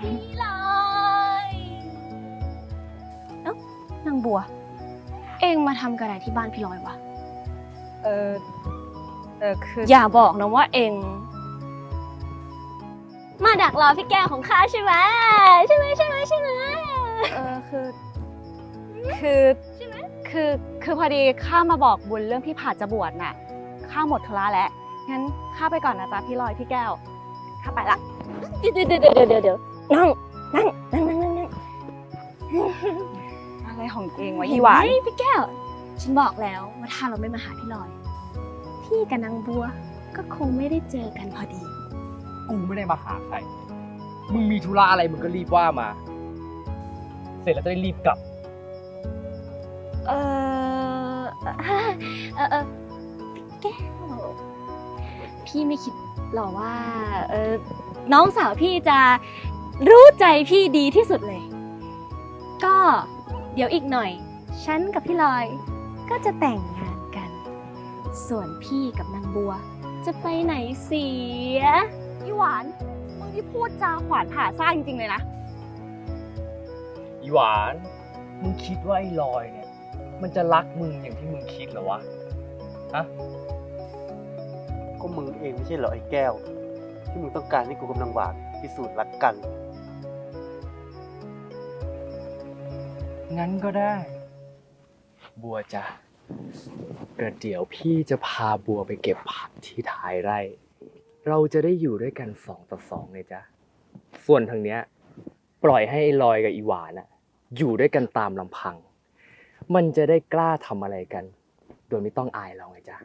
พี่ลอยเอ้านางบัว เองมาทำกระไรที่บ้านพี่ลอยวะ เออเออคืออย่าบอกนะว่าเอง มาดักรอพี่แก้วของข้าใช่ไหมใช่ไหมใช่ไหมใช่ไหมเออคือคือคือคือพอดีข้ามาบอกบุญเรื่องพี่ผาดจะบวชน่ะข้าหมดธุระแล้วงั้นข้าไปก่อนนะจ๊ะพี่ลอยพี่แก้วข้าไปละ เดี๋ยวเดี๋ยวเดี๋ยวเดี๋ยวเดี๋ยว นั่งนั่งนั่งนั่งนั่งนั่งอะไรของเองวะอีหวานเฮ้ยพี่แก้ว ฉันบอกแล้วว่าถ้าเราไม่มาหาพี่ลอย พี่กับนางบัวก็คงไม่ได้เจอกันพอดี กูไม่ได้มาหาใคร มึงมีธุระอะไรมึงก็รีบว่ามา เสร็จแล้วจะได้รีบกลับ เออเออเออพี่แก้ว พี่ไม่คิดหรอว่า เออน้องสาวพี่จะ รู้ใจพี่ดีที่สุดเลย ก็เดี๋ยวอีกหน่อย ฉันกับพี่ลอยก็จะแต่งงานกัน ส่วนพี่กับนางบัว จะไปไหนเสียอีหวานมึงที่พูดจาขวานผ่าซ่ากจริงๆเลยนะ อีหวาน มึงคิดว่าไอ้ลอยเนี่ย มันจะรักมึงอย่างที่มึงคิดเหรอวะ ฮะ ก็มึงเองไม่ใช่เหรอไอ้แก้ว ที่มึงต้องการให้กูกำลังหวานพิสูจน์รักกัน งั้นก็ได้ บัวจ้ะเกิดเดี๋ยวพี่จะพาบัวไปเก็บผักที่ท้ายไร่ เราจะได้อยู่ด้วยกันสองต่อสองเลยจ้ะส่วนทางเนี้ย ปล่อยให้ลอยกับอีหวานอะอยู่ด้วยกันตามลำพัง มันจะได้กล้าทำอะไรกัน โดยไม่ต้องอายเราไงจ้ะ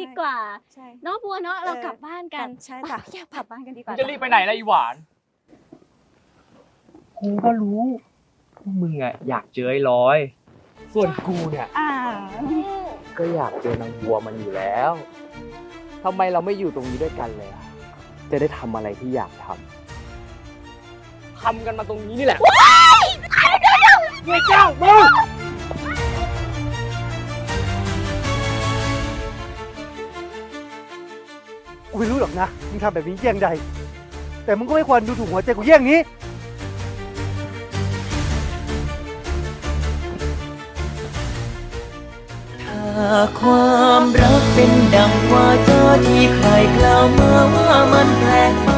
ดีกว่าใช่ เนาะบัวเนาะเราเออกลับบ้านกันใช่ค่ะกลับบ้านกันดีกมึว่างจะรีบไปไหนล่ะอีหวาน กูก็รู้ว่ามึงอะอยากเจอไอ้ลอย ส่วนกูเนี่ยอ่าก็อยากเจอนางบัวมันอยู่แล้วทำไมเราไม่อยู่ตรงนี้ด้วยกันเลยอะจะได้ทำอะไรที่อยากทำทำกันมาตรงนี้นี่แหละเฮ้ยเจ้ามึง กูไม่รู้หรอกนะมึงทำแบบนี้เยี่ยงใด แต่มึงก็ไม่ควรดูถูกหัวใจกูเยี่ยงนี้ ถ้าความรักเป็นดังว่าเจอที่ใครกล่าวมาว่ามันแปลกไป